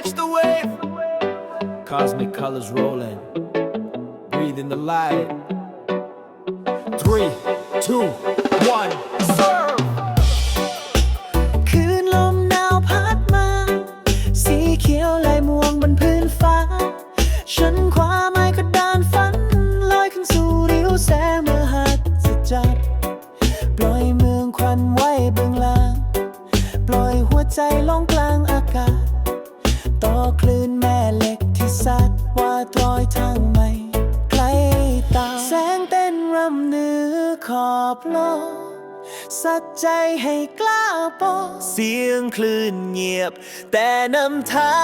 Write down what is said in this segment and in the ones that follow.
catch the wave. Cosmic colors rolling. Breathe in the light. Three, two, one, serve. คืนลมหนาวพัดมา สีเขียวลายม่วงบนพื้นฟ้า ฉันคว้าไม้กระดานฝันลอยขึ้นสู่ริ้วแสงมหัศจรรย์ปล่อยเมืองควันไว้เบื้องล่าง ปล่อยหัวใจลองกลางอากาศ คลื่นแม่เหล็กที่สัดว่าตรอยทางใหม่ไกลตาแสงเต้นรำเหนือขอบโลกสัจใจให้กล้าบอกเสียงคลื่นเงียบ แต่นำทา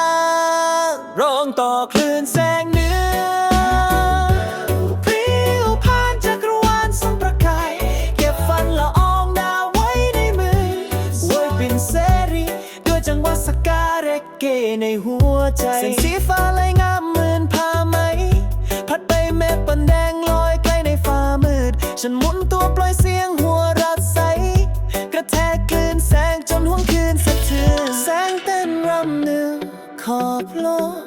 งร้องต่อคลื่นแสง เกในหัวใจเส้นสีฟ้าลายงามเหมือนผ้าไหม พัดไปเมฆปันแดงลอยไกล้ในฟ้ามืด ฉันหมุนตัวปล่อยเสียงหัวรัดใส กระแทกคลื่นแสงจนห่วงคืนสะเทือนแสงเต้นรำหนึ่งขอบโลก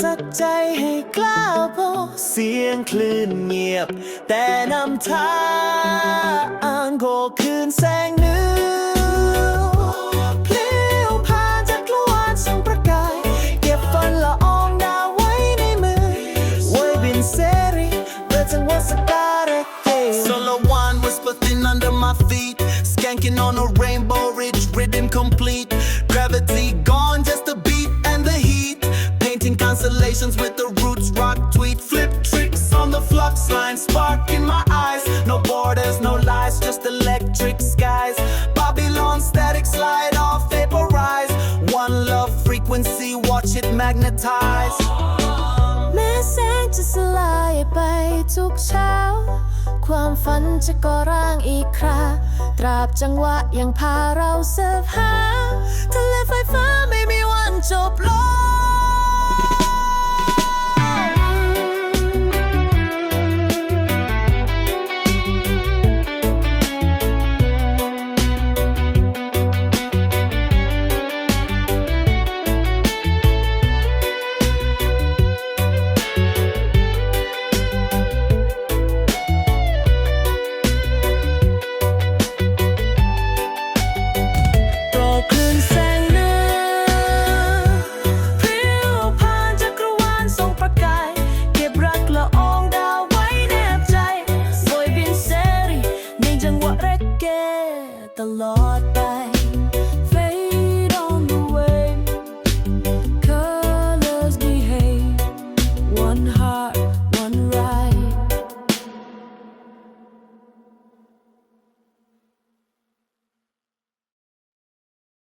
สัจใจให้กล้าบอกเสียงคลื่นเงียบ แต่นำทางโกคืนแสงเหนือ my feet. Skanking on a rainbow ridge, rhythm complete. Gravity gone, just the beat and the heat. Painting constellations with the roots, rock tweet. Flip tricks on the flux line, spark in my eyes. No borders, no lies, just electric skies. Babylon static slide off, vaporize. One love frequency, watch it magnetize. แม้แสงจะสลายไปทุกเช้า ความฝันจะก่อร่างอีกคราตราบจังหวะยังพาเราเสิร์ฟหาทะเลไฟฟ้าไม่มีวันจบลง ใจส